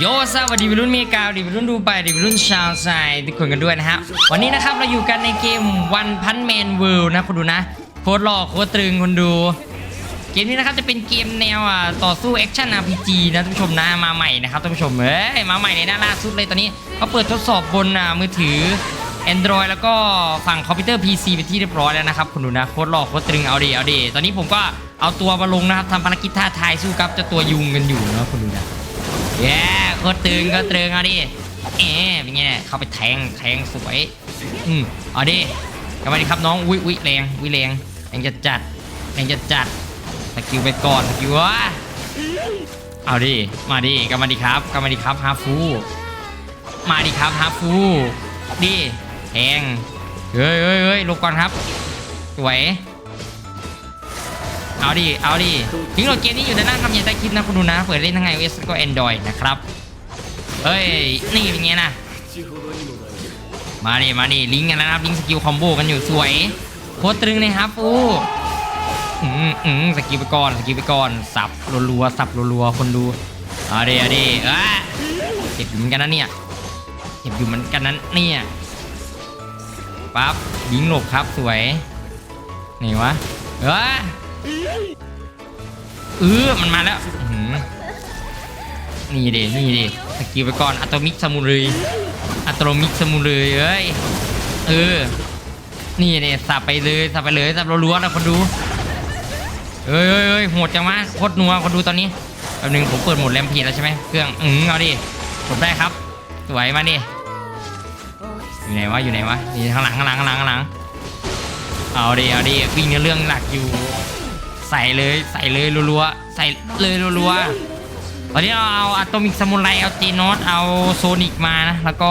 โยสวัสดีวัยรุ่นเมกาวัสดีวัยรุ่นดูไปวัยรุ่นชาวไซทุกคนกันด้วยนะครับวันนี้นะครับเราอยู่กันในเกม One Punch Man World นะคุณดูนะ โคตรหล่อโคตรตรึงคนดู เกมนี้นะครับจะเป็นเกมแนวอะต่อสู้แอคชั่น RPG นะท่านผู้ชมนะมาใหม่นะครับท่านผู้ชมเอ้ยมาใหม่ในหน้าล่าสุดเลยตอนนี้เขาเปิดทดสอบบนอะมือถือ Android แล้วก็ฝั่งคอมพิวเตอร์ PC เป็นที่เรียบร้อยแล้วนะครับคุณดูนะโคตรหล่อโคตรตรึงเอาดีเอาดีตอนนี้ผมก็เอาตัวมาลงนะครับทำภารกิจท่าทายสู้กับเจ้าตัวยุงกันอยู่นะคุณดูนะ แย่โคตรตึงก็ตึงเอาดิเอ๊ะเป็นไงเนี่ยเข้าไปแทงแทงสวย อืมเอาดิกลับมาดิครับน้องวิวิแรงวิแรงแรงจะจัดแรงจะจัดสกิลไปก่อนสกิลวะเอาดิมาดิกลับมาดิครับกลับมาดิครับฮาฟูมาดิครับฮาฟูดิแทงเฮ้ยเฮ้ยเฮ้ยลงก่อนครับสวย เอาดิ เอาดิทิ้งโหลดเกมนี้อยู่ในหน้าคำยันใต้คลิปนะคุณดูนะ เปิดเล่นทั้ง iOS แล้วก็ Android นะครับ เฮ้ย นี่เป็นไงนะ มาดิ มาดิ ลิงก์กันแล้วนะครับ ลิงก์สกิลคอมโบกันอยู่สวย โคตรตรึงเลยครับอู้อืมอืมสกิลไปก่อน สกิลไปก่อน สับรัวๆ สับรัวๆ คนดูเอาดิเอาดิเอ้ยเจ็บอยู่เหมือนกันนะเนี่ย เจ็บอยู่เหมือนกันนั้นเนี่ยปั๊บยิงหลบครับสวย นี่วะ เอ้ย เออมันมาแล้วอื้อหือนี่ดินี่ดิสกิลไปก่อนอัตโตมิกซามูไรอัตโตมิกซามูไรเอ้ยเออ นี่ดิสับไปเลยสับไปเลยสับรัวๆแล้วคนดูเอ้ยเอ้ยเอ้ยโหดจังวะโคตรนัวคนดูตอนนี้แป๊บนึงผมเปิดโหมดแรมพีแล้วใช่ไหมเครื่องอืมเอาดิผมได้ครับ สวยมาดิอยู่ไหนวะอยู่ไหนวะนี่ข้างหลังข้างหลังข้างหลังข้างหลังเอาดิเอาดิวิ่งในเรื่องหลักอยู่ ใส่เลยใส่เลยรัวๆใส่เลยรัวๆตอนนี้เราเอาอะโตมิกสมุนไรเอาจีนอตเอาโซนิกมานะแล้วก็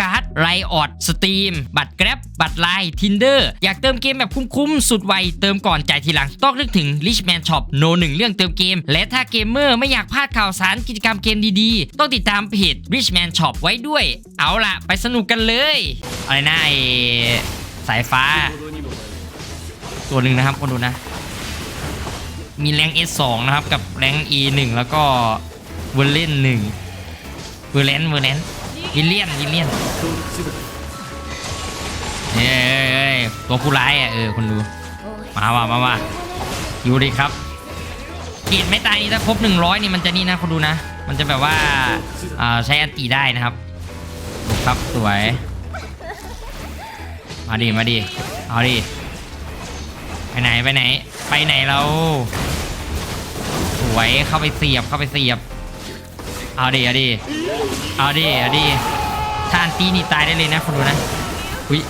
การ์ดไรออดสตรีมบัตรแกร็บบัตรไลน์ทินเดอร์อยากเติมเกมแบบคุ้มๆ สุดไว เติมก่อนจ่ายทีหลัง ต้องนึกถึง Richman Shop โนหนึ่งเรื่องเติมเกม และถ้าเกมเมอร์ไม่อยากพลาดข่าวสารกิจกรรมเกมดีๆ ต้องติดตามเพจ Richman Shop ไว้ด้วย เอาล่ะ ไปสนุกกันเลย อะไรนะไอสายฟ้า ตัวหนึ่งนะครับคนดูนะ มีแรง S2 นะครับ กับแรง E1 แล้วก็เวอร์เลนหนึ่งเวอร์เลนเวอร์เลน วิลเลียนวิลเลียนเอ้ยเอ้ยเอ้ยตัวผู้ร้ายอะเออคนดู มาว่ามาว่าอยู่ดีครับกีดไม่ตายนี่ถ้าครบ100 นี่มันจะนี่นะคนดูนะ มันจะแบบว่าอ่าใช้อันตีได้นะครับครับสวย มาดิมาดิเอาดิไปไหนไปไหน ไปไหนเรา สวยเข้าไปเสียบเข้าไปเสียบ เอาดิเอาดิเอาดิเอาดิถ้านตีนี่ตายได้เลยนะคนดูนะอุ้ย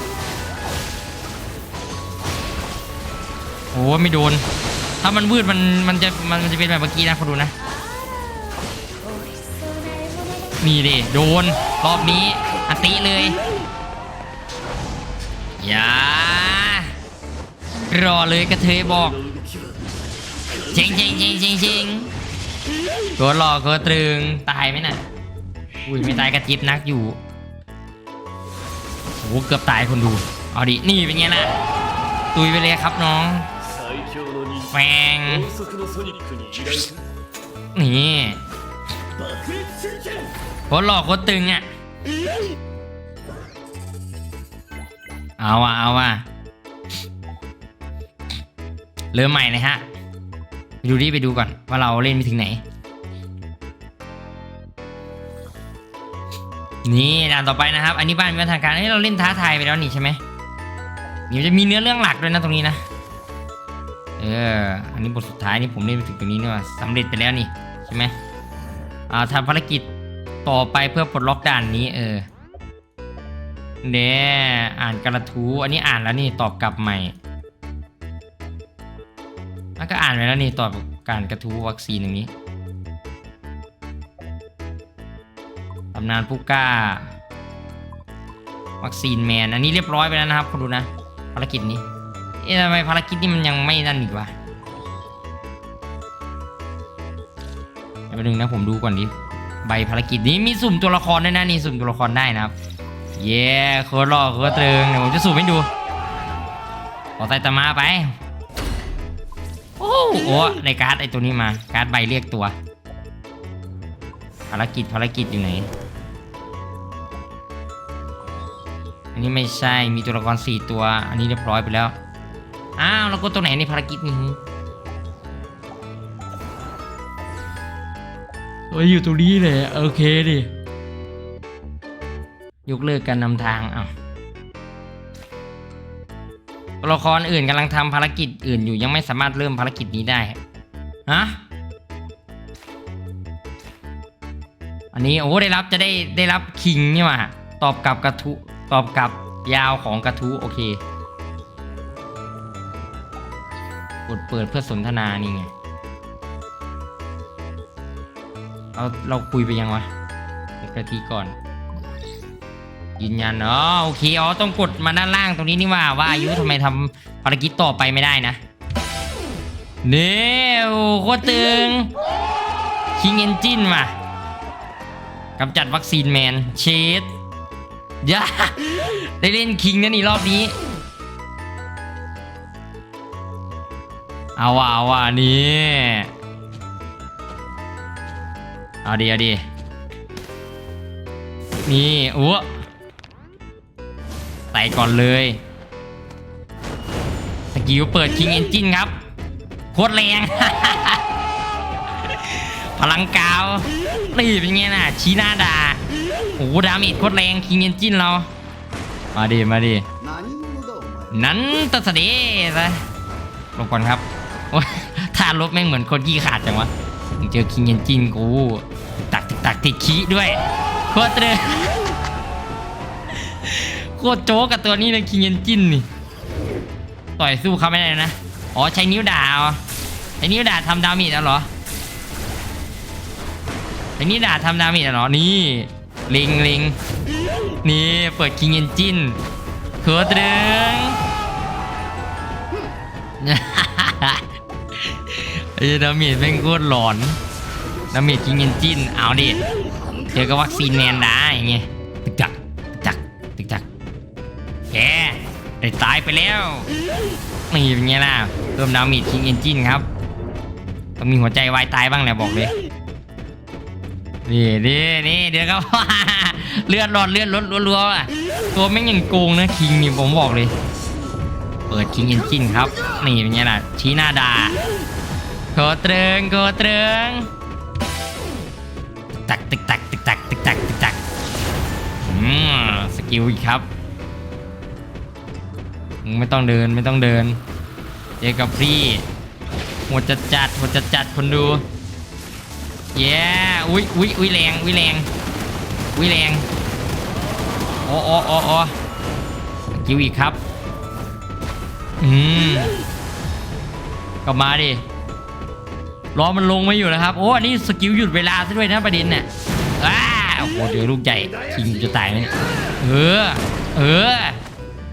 โอ้ไม่โดน ถ้ามันวืดมันมันจะมันจะเป็นแบบเมื่อกี้นะคนดูนะนี่ดิโดนรอบนี้อันตีเลยอย่ารอเลยกระเทยบอกเจงเจงเจงเจงเจง โกรหลอกโกรตรึงตายไหมน่ะอุ้ยไม่ตายกระจิบนักอยู่โหเกือบตายคนดูเอาดินี่เป็นไงล่ะตุยไปเลยครับน้องแฟงนี่โคตรหล่อโคตรตึงอะเอาว่ะเอาว่ะเริ่มใหม่เลยฮะ ดูดิไปดูก่อนว่าเราเล่นไปถึงไหน นี่ด่านต่อไปนะครับ อันนี้บ้านมีมาตรการให้เราเล่นท้าทายไปแล้วนี่ใช่ไหมเดี๋ยวจะมีเนื้อเรื่องหลักด้วยนะตรงนี้นะ เออ อันนี้บทสุดท้ายนี่ผมเล่นไปถึงตรงนี้นี่ว่าสำเร็จไปแล้วนี่ใช่ไหมอ่าทำภารกิจต่อไปเพื่อปลดล็อกด่านนี้ เออเนี่ยอ่านกระทู้อันนี้อ่านแล้วนี่ตอบกลับใหม่ แล้วก็อ่านไปแล้วนี่ตอบการกระทู้วัคซีนอย่างนี้ตำนานผู้กล้า วัคซีนแมนอันนี้เรียบร้อยไปแล้วนะครับคุณดูนะภารกิจนี้เอ๊ะทำไมภารกิจนี้มันยังไม่นั่นอีกวะเดี๋ยวไปดึงนะผมดูก่อนดิใบภารกิจนี้มีสุ่มตัวละครด้วยนะนี่สุ่มตัวละครได้นะครับ เย้โคตรหล่อโคตรตึงเดี๋ยวผมจะสุ่มให้ดูขอไซตามะไป โอ้โหในการ์ดไอตัวนี้มา การ์ดใบเรียกตัว ภารกิจภารกิจอยู่ไหน อันนี้ไม่ใช่ มีตัวละครสี่ตัว อันนี้เรียบร้อยไปแล้ว อ้าวแล้วก็ตัวไหนในภารกิจนี้โอ้ยอยู่ตรงนี้เลยโอเคดิยกเลิกการนำทางอ้าว ตัวละครอื่นกำลังทำภารกิจอื่นอยู่ยังไม่สามารถเริ่มภารกิจนี้ได้ฮะอันนี้โอ้ได้รับจะได้ได้รับคิงนี่หว่าตอบกลับกระทุตอบกลับยาวของกระทุโอเคกดเปิดเพื่อสนทนานี่ไงเราเราคุยไปยังวะเดี๋ยวกะทีก่อน ยืนยันอ๋อโอเคอ๋อต้องกดมาด้านล่างตรงนี้นี่ว่าว่าอายุทำไมทำภารกิจต่อไปไม่ได้นะเนี่ยโอ้โคตรตึงคิงเอนจินว่ะกำจัดวัคซีนแมนเชดย่าได้เล่นคิงนะนี่รอบนี้ เอาว่ะเอาว่ะนี่เอาดีเอาดีนี่อ้ว ใส่ก่อนเลยสกิลเปิดคิงเอนจินครับ โคตรแรง พลังกาวตีเป็นไงน่ะ ชี้หน้าด่าโอ้ดามิดโคตรแรงคิงเอนจินเรา มาดิ มาดิ นั้นตัดเดสจลงก่อนครับท่าลบแม่งเหมือนคนขี้ขาดจังวะเจอคิงเอนจินกู ตักตักติดขี้ด้วย โคตรเลย คตรโจ๊กกับตัวนี้เลยคิงเอนจินนี่ต่อยสู้เขาไม่ได้นะ อ๋อใช้นิ้วด่าใช้นิ้วด่าทำดาเมจแล้วเหรอใช้นิ้วด่าทำดาเมจแล้วเหรอ นี่ล็งล็งนี่เปิดคิงเอนจินโคตรเดึงไอ้ดาเมจแม่งโคตรหลอนดาเมจคิงเอนจินเอาดิเจอกับวัคซีนแมนได้ไง ได้ตายไปแล้วนี่เป็นไงล่ะเพิ่มดาเมจคิงเอนจินครับต้องมีหัวใจวายตายบ้างแหละบอกเลยนี่นี่นี่เดี๋ยวก็เลือดหลอดเลือดลดรัวๆอะตัวแม่งยังโกงนะคิงนี่ผมบอกเลย เปิดคิงเอนจินครับ นี่เป็นไงล่ะชี้หน้าด่าโคตรเตรึงโคตรเตรึงตักตึกตักตึกตักตึกตักตึกตักอืมสกิลอีกครับ ไม่ต้องเดินไม่ต้องเดินเจอกับพี่หัวจัดจัดหัวจัดจัดคนดูเย้อุ้ยอุ้ยอุ้ยแรงอุ้ยแรงอุ้ยแรงโอ้โอ้โอ้โอ้คิวอีกครับอืมก็มาดิรอมันลงไม่อยู่นะครับโอ้อันนี้สกิลหยุดเวลาซะด้วยนะประเด็นเนี่ยอ้าโอ้โหเจอลูกใหญ่คิงจะตายไหมเนี่ยเออเออ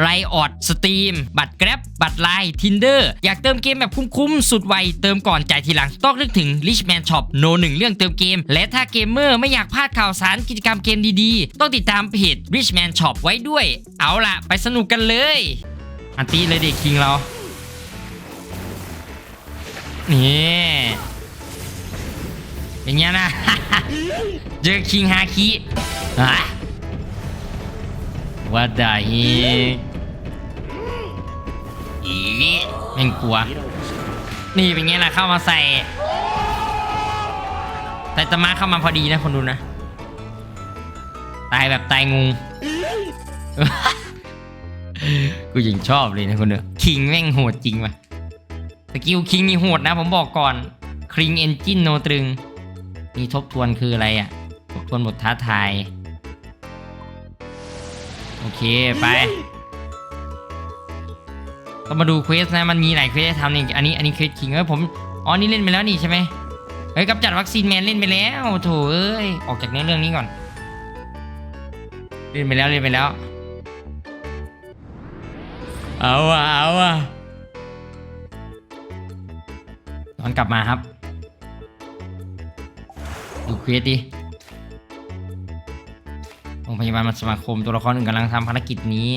ไรออดสตรีมบัตรแกร็บบัตรไลน์ทินเดอร์อยากเติมเกมแบบคุ้มๆ สุดไว เติมก่อนจ่ายทีหลัง ต้องนึกถึง Richman Shop โนหนึ่งเรื่องเติมเกม และถ้าเกมเมอร์ไม่อยากพลาดข่าวสารกิจกรรมเกมดีๆ ต้องติดตามเพจ Richman Shop ไว้ด้วย เอาล่ะ ไปสนุกกันเลย อันตีเลยเด็กคิงเรานี่เป็นไงนะ เจอคิงฮาคิฮะ What the heck อีแม่งกลัว นี่เป็นไงล่ะเข้ามาใส่ แต่ตะมาเข้ามาพอดีนะคนดูนะ ตายแบบตายงูกูยังชอบเลยนะคนเนอะคิงแม่งโหดจริงว่ะสกิลคิงนี่โหดนะ ผมบอกก่อนคริงเอนจินโนตรึงนี่ทบทวนคืออะไรอะ่ะ ทบทวนบทท้าทาย โอเค ไป ก็มาดูเควสนะ มันมีหลายเควสให้ทำนี่อันนี้อันนี้เควสคิงเอ้ยผมอ๋อนี่เล่นไปแล้วนี่ใช่ไหมเฮ้ยกำจัดวัคซีนแมนเล่นไปแล้วโถเอ้ยออกจากเนื้อเรื่องนี้ก่อน เล่นไปแล้วเล่นไปแล้ว เอาอะเอาอะตอนกลับมาครับ ดูเควสดิโรงพยาบาลมันสมาคมตัวละครอื่นกำลังทำภารกิจนี้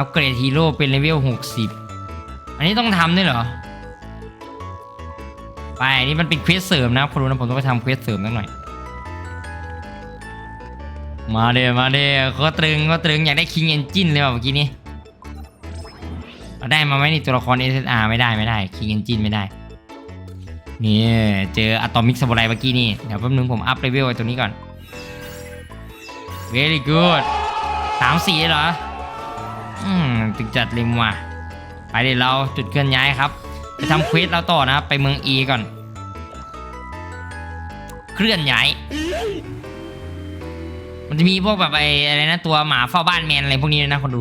อัปเกรดฮีโร่เป็นเลเวล60 อันนี้ต้องทำด้วยเหรอ ไปนี่มันเป็นเควสเสริมนะคนรู้นะผมต้องไปทำเควสเสริมนิดหน่อย มาเด้มาเด้ก็ตรึงก็ตรึงอยากได้คิงเอนจินเลยว่ะเมื่อกี้นี้เอาได้มาไหมนี่ตัวละคร SSR ไม่ได้ไม่ได้คิงเอนจินไม่ได้ นี่ เจออะตอมิกสมุไรเมื่อกี้นี่ เดี๋ยวแป๊บนึงผมอัพเลเวลไอ้ตัวนี้ก่อน very good สามสี่เหรอ อืมถึงจัดเร็มว่ะไปเดี๋ยวเราจุดเคลื่อนย้ายครับไปทำเควสเราต่อนะครับไปเมือง E ก่อน เคลื่อนย้าย มันจะมีพวกแบบไอ้อะไรนะตัวหมาเฝ้าบ้านแมนอะไรพวกนี้นะคนดู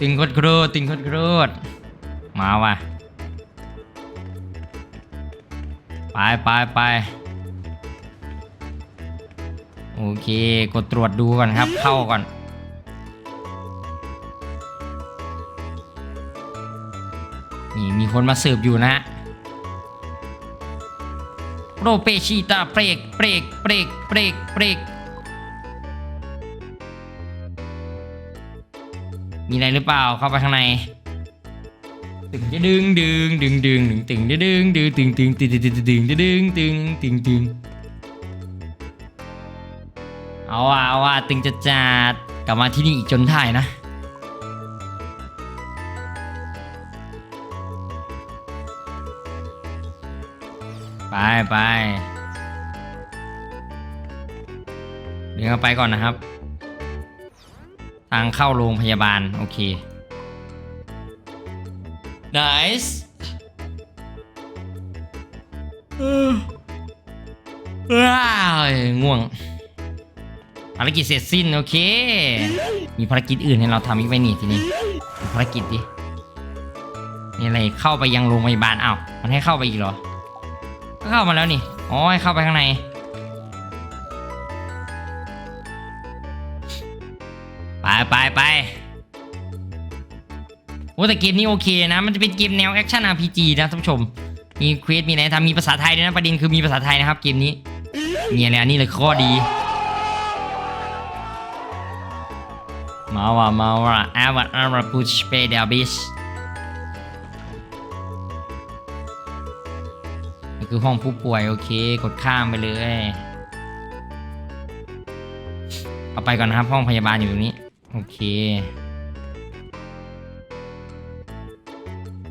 ตึงโคตรโคตรตึงโคตรโคตรมาว่ะไปไปไปโอเค กดตรวจดูก่อนครับ เข้าก่อน มีคนมาสืบอยู่นะโรเปชีตาเปรกเปรกเปรกเปรกเปรกมีอะไรหรือเปล่าเข้าไปข้างในตึงจะดึงดึงดึงดึงดึงตึงจะดึงดึงตึงตึงตึงตึงตึงตึงจะดึงตึงตึงตึงเอาว่ะเอาว่ะตึงจะจัดกลับมาที่นี่อีกจนถ่ายนะ ไปไปเดี๋ยวเข้าไปก่อนนะครับ ทางเข้าโรงพยาบาล โอเค nice เออว้าวง่วง ภารกิจเสร็จสิ้น โอเค มีภารกิจอื่นให้เราทำอีกไหมนี่ทีนี้ดูภารกิจดิมีอะไรเข้าไปยังโรงพยาบาลอ้าวมันให้เข้าไปอีกเหรอ ก็เข้ามาแล้วนี่อ๋อให้เข้าไปข้างในไปไปไปโอ้แต่เกมนี้โอเคนะ มันจะเป็นเกมแนวแอคชั่น RPG นะท่านผู้ชม มีเควสมีอะไรทำมีภาษาไทยด้วยนะประเด็นคือมีภาษาไทยนะครับเกมนี้มีอะไรอันนี้เลยข้อดี มาว่ะมาว่ะอาวัตอาวัตพูชเปเดลบิช คือห้องผู้ป่วยโอเค กดข้ามไปเลย เอาไปก่อนนะครับ ห้องพยาบาลอยู่ตรงนี้ โอเค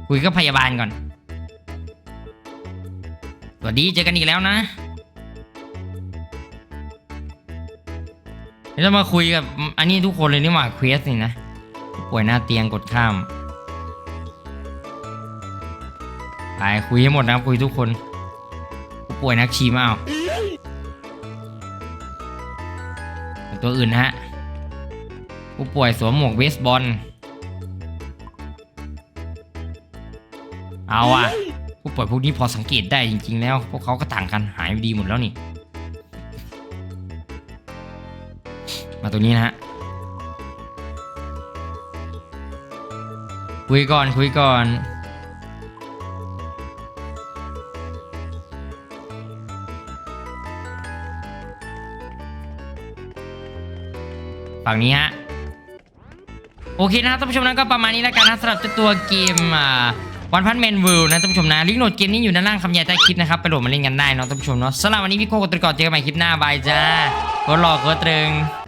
คุยกับพยาบาลก่อน สวัสดีเจอกันอีกแล้วนะเดี๋ยวจะมาคุยกับอันนี้ทุกคนเลยนี่หว่าเควสนี่นะป่วยหน้าเตียงกดข้าม ไปคุยให้หมดนะครับคุยทุกคน ป่วยนักชีมาเอาตัวอื่นนะฮะ ผู้ป่วยสวมหมวกเบสบอล เอาอะผู้ป่วยพวกนี้พอสังเกตได้จริง ๆ แล้ว พวกเขาก็ต่างกันหายดีหมดแล้วนี่ มาตัวนี้นะฮะ คุยก่อนคุยก่อน ฝั่งนี้ฮะโอเคนะครับท่านผู้ชมนะก็ประมาณนี้แล้วกันนะสำหรับเจ้าตัวเกมอ่าวันพันแมนวิลนะท่านผู้ชมนะลิงก์โหลดเกมนี้อยู่ด้านล่างคำยายใต้คลิปนะครับไปโหลดมาเล่นกันได้เนาะท่านผู้ชมเนาะสำหรับวันนี้พี่โคกดตรกอดเจอกันใหม่คลิปหน้าบายจ้ากดหลอกกดตรึง